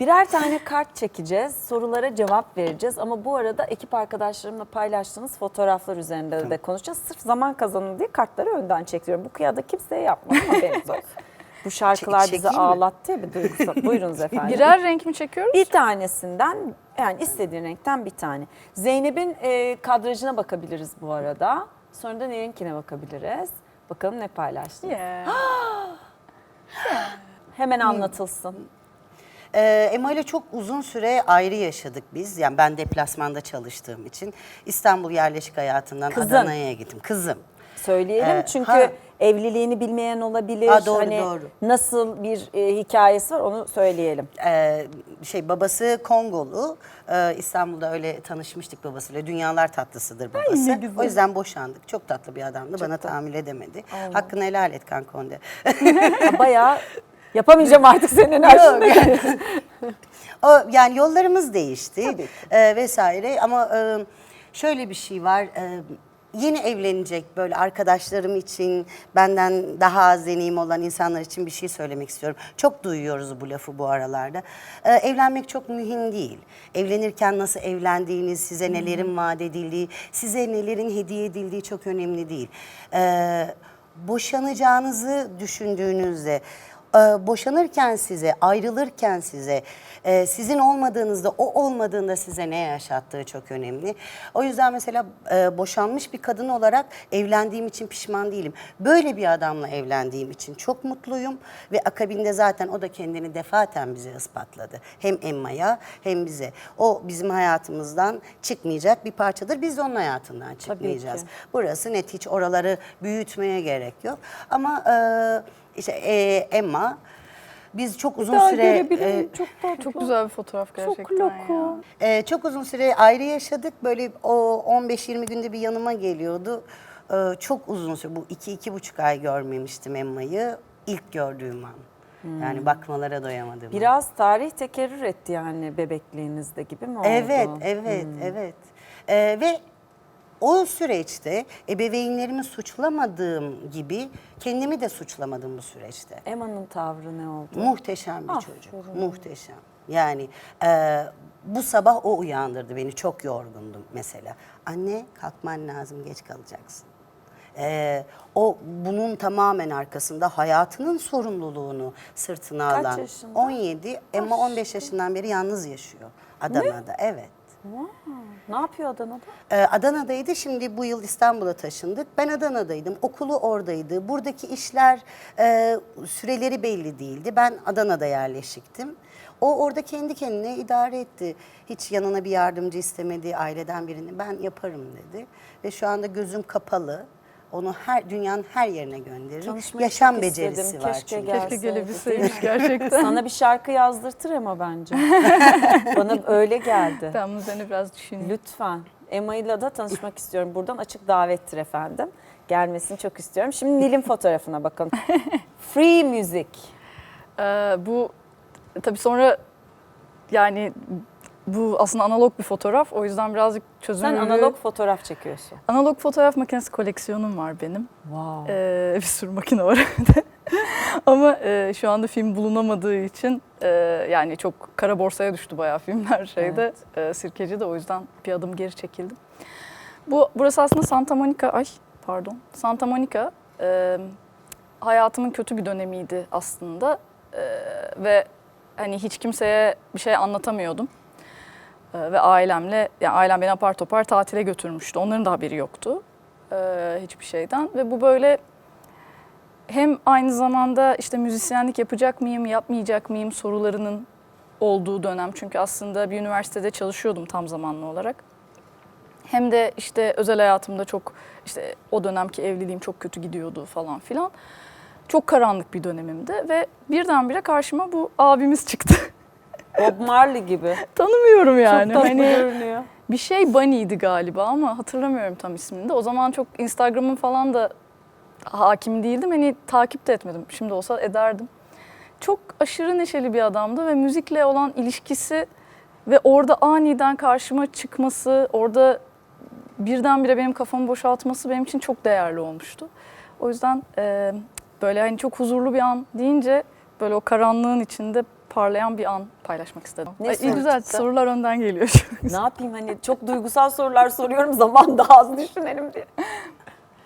Birer tane kart çekeceğiz, sorulara cevap vereceğiz ama bu arada ekip arkadaşlarımla paylaştığınız fotoğraflar üzerinde de konuşacağız. Sırf zaman kazanın diye kartları önden çekiyorum. Bu kıyada kimseye yapmam haberiniz olsun. Bu şarkılar bizi çekeyim mi? ağlattı ya bir duygusal. Buyurunuz efendim. Birer renk mi çekiyoruz? Bir tanesinden yani istediğin renkten bir tane. Zeynep'in e, kadrajına bakabiliriz bu arada. Sonra da Nerinkine bakabiliriz. Bakalım ne paylaştın. Yeah. Hemen anlatılsın. Ee, Ema ile çok uzun süre ayrı yaşadık biz. Yani ben deplasmanda çalıştığım için İstanbul yerleşik hayatından Kızın. Adana'ya gittim. Kızım. Söyleyelim Ee, çünkü ha. evliliğini bilmeyen olabilir. Ha, doğru, hani doğru. nasıl bir e, hikayesi var onu söyleyelim. Ee, şey babası Kongolu. Ee, İstanbul'da öyle tanışmıştık babasıyla. Dünyalar tatlısıdır babası. ne güzel. O yüzden boşandık. Çok tatlı bir adamdı. Bana tahammül edemedi. Hakkını helal et Kankonde. Bayağı yapamayacağım artık senin enerjini. O yani yollarımız değişti e, vesaire ama e, şöyle bir şey var. e, yeni evlenecek böyle arkadaşlarım için benden daha az deneyim olan insanlar için bir şey söylemek istiyorum. Çok duyuyoruz bu lafı bu aralarda. E, evlenmek çok mühim değil. Evlenirken nasıl evlendiğiniz, size nelerin vaat edildiği, size nelerin hediye edildiği çok önemli değil. E, boşanacağınızı düşündüğünüzde boşanırken size, ayrılırken size, e, sizin olmadığınızda, o olmadığında size ne yaşattığı çok önemli. O yüzden mesela e, boşanmış bir kadın olarak evlendiğim için pişman değilim. Böyle bir adamla evlendiğim için çok mutluyum ve akabinde zaten o da kendini defaten bize ispatladı. Hem Emma'ya hem bize. O bizim hayatımızdan çıkmayacak bir parçadır. Biz de onun hayatından çıkmayacağız. Burası net hiç oraları büyütmeye gerek yok. Ama e, işte e, Emma biz çok uzun Daha süre e, çok. Çok güzel bir fotoğraf gerçekten Çok lokum. ya. e, çok uzun süre ayrı yaşadık. Böyle o 15-20 günde bir yanıma geliyordu. E, çok uzun süre bu 2-2,5 ay görmemiştim Emma'yı. İlk gördüğüm an. Yani bakmalara doyamadım. Biraz tarih tekerrür etti yani bebekliğinizde gibi mi oldu? Evet, evet, evet. Ee, ve o süreçte ebeveynlerimi suçlamadığım gibi kendimi de suçlamadım bu süreçte. Emma'nın tavrı ne oldu? Muhteşem bir Aferin. çocuk, muhteşem. Yani e, bu sabah o uyandırdı beni, çok yorgundum mesela. Anne kalkman lazım, geç kalacaksın. E, o bunun tamamen arkasında hayatının sorumluluğunu sırtına Kaç alan. yaşında? 17, Emma 15 yaşından beri yalnız yaşıyor Adana'da. Evet. Ne yapıyor Adana'da? Ee, Adana'daydı. Şimdi bu yıl İstanbul'a taşındık. Ben Adana'daydım. Okulu oradaydı. Buradaki işler e, süreleri belli değildi. Ben Adana'da yerleşiktim. O orada kendi kendine idare etti. Hiç yanına bir yardımcı istemedi aileden birini. Ben yaparım dedi. Ve şu anda gözüm kapalı. Onu her dünyanın her yerine gönderirim. Tanışmayı Yaşam becerisi istedim. var Keşke çünkü. Keşke Gelseydi. gelebilseymiş gerçekten. Sana bir şarkı yazdırtır ama bence. Bana öyle geldi. ben seni biraz düşüneyim. Lütfen. Emma'yla da tanışmak istiyorum. Buradan açık davettir efendim. Gelmesini çok istiyorum. Şimdi Nil'in fotoğrafına bakın. Free Music. Ee, bu tabii sonra yani bu aslında analog bir fotoğraf. O yüzden birazcık Sen çözünürlüğü... analog fotoğraf çekiyorsun. Analog fotoğraf makinesi koleksiyonum var benim. Wow. Ee, bir sürü makine var. Ama e, şu anda film bulunamadığı için e, yani çok kara borsaya düştü bayağı filmler şeyde. E, Sirkeci'de o yüzden bir adım geri çekildim. Bu burası aslında Santa Monica. Ay pardon. Santa Monica. E, hayatımın kötü bir dönemiydi aslında. E, ve hani hiç kimseye bir şey anlatamıyordum. E, ve ailemle, yani ailem beni apar topar tatile götürmüştü. Onların da haberi yoktu e, hiçbir şeyden. Ve bu böyle hem aynı zamanda işte müzisyenlik yapacak mıyım, yapmayacak mıyım sorularının olduğu dönem. Çünkü aslında bir üniversitede çalışıyordum tam zamanlı olarak. Hem de işte özel hayatımda çok işte o dönemki evliliğim çok kötü gidiyordu falan filan. Çok karanlık bir dönemimdi ve birdenbire karşıma bu abimiz çıktı. Bob Marley gibi. Tanımıyorum yani. Çok tatlı Hani görünüyor. bir şey Bunny'ydi galiba ama hatırlamıyorum tam ismini de. O zaman çok Instagram'ın falan da hakim değildim. Hani takip de etmedim. Şimdi olsa ederdim. Çok aşırı neşeli bir adamdı ve müzikle olan ilişkisi ve orada aniden karşıma çıkması, orada birdenbire benim kafamı boşaltması benim için çok değerli olmuştu. O yüzden e, böyle hani çok huzurlu bir an deyince böyle o karanlığın içinde parlayan bir an paylaşmak istedim. Ne Ay, iyi güzel çıktı? sorular önden geliyor. Ne yapayım hani çok duygusal sorular soruyorum zaman daha az düşünelim diye.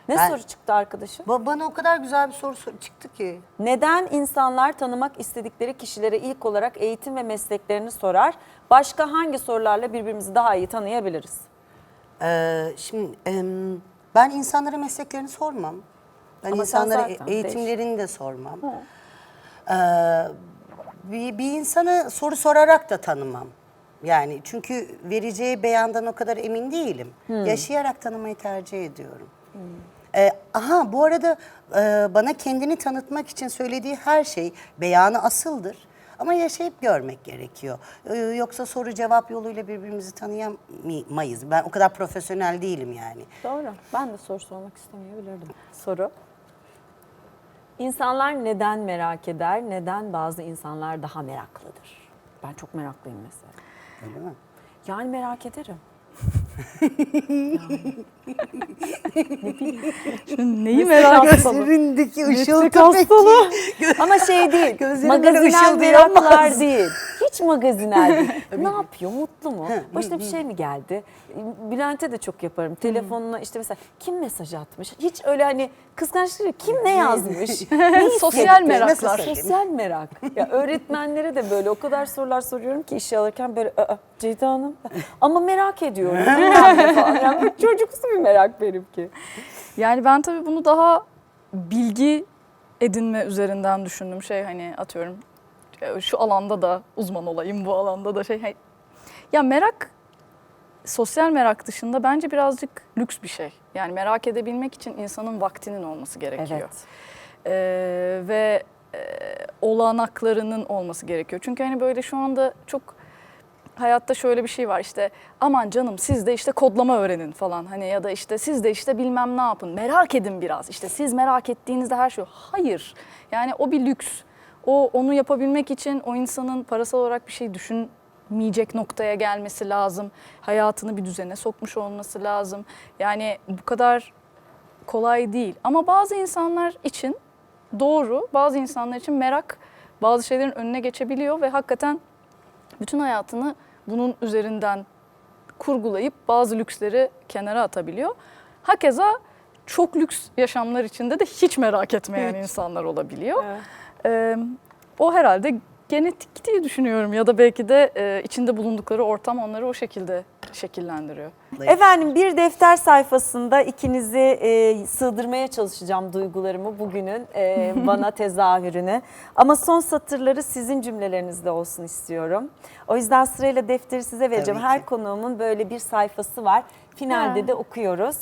Ne Ben- soru çıktı arkadaşım? Ba- Bana o kadar güzel bir soru sor- çıktı ki. Neden insanlar tanımak istedikleri kişilere ilk olarak eğitim ve mesleklerini sorar? Başka hangi sorularla birbirimizi daha iyi tanıyabiliriz? Ee, şimdi em, ben insanlara mesleklerini sormam. Ben Ama insanlara e- eğitimlerini de sormam. Ee, bir, bir insana soru sorarak da tanımam. Yani çünkü vereceği beyandan o kadar emin değilim. Yaşayarak tanımayı tercih ediyorum. Ee, aha bu arada e, bana kendini tanıtmak için söylediği her şey beyanı asıldır. Ama yaşayıp görmek gerekiyor. Ee, yoksa soru cevap yoluyla birbirimizi tanıyamayız. Ben o kadar profesyonel değilim yani. Doğru. Ben de soru sormak istemeyebilirdim. Soru. İnsanlar neden merak eder? Neden bazı insanlar daha meraklıdır? Ben çok meraklıyım mesela. Öyle mi? Yani merak ederim. Neyi merak ediyorsun? Gözlerindeki ışıltı hastalığı. Ama şey değil, magazinel meraklar değil. Hiç magazinel değil. ne yapıyor, mutlu mu? Başına bir şey mi geldi? Bülent'e de çok yaparım. Telefonuna işte mesela kim mesaj atmış? Hiç öyle hani kıskançlık değil, kim ne yazmış? Ne Sosyal meraklar. Sosyal merak. Ya öğretmenlere de böyle o kadar sorular soruyorum ki işe alırken böyle Ceyda Hanım ama merak ediyorum. Bilmem ne falan. Yani böyle çocuksu bir merak benimki. Yani ben tabii bunu daha bilgi edinme üzerinden düşündüm. Şey hani atıyorum e, şu alanda da uzman olayım, bu alanda da şey. Ya merak, sosyal merak dışında bence birazcık lüks bir şey. Yani merak edebilmek için insanın vaktinin olması gerekiyor. Evet. Ee, ve e, olanaklarının olması gerekiyor. Çünkü hani böyle şu anda çok hayatta şöyle bir şey var işte aman canım siz de işte kodlama öğrenin falan hani ya da işte siz de işte bilmem ne yapın merak edin biraz işte siz merak ettiğinizde her şey hayır. Yani o bir lüks. O onu yapabilmek için o insanın parasal olarak bir şey düşünmeyecek noktaya gelmesi lazım. Hayatını bir düzene sokmuş olması lazım. Yani bu kadar kolay değil. Ama bazı insanlar için doğru bazı insanlar için merak bazı şeylerin önüne geçebiliyor ve hakikaten bütün hayatını bunun üzerinden kurgulayıp bazı lüksleri kenara atabiliyor. Hakeza çok lüks yaşamlar içinde de hiç merak etmeyen insanlar olabiliyor. Ee, o herhalde genetik diye düşünüyorum ya da belki de e, içinde bulundukları ortam onları o şekilde şekillendiriyor. Efendim bir defter sayfasında ikinizi e, sığdırmaya çalışacağım duygularımı bugünün e, bana tezahürünü. Ama son satırları sizin cümlelerinizde olsun istiyorum. O yüzden sırayla defteri size vereceğim. Her konuğumun böyle bir sayfası var. Finalde de okuyoruz.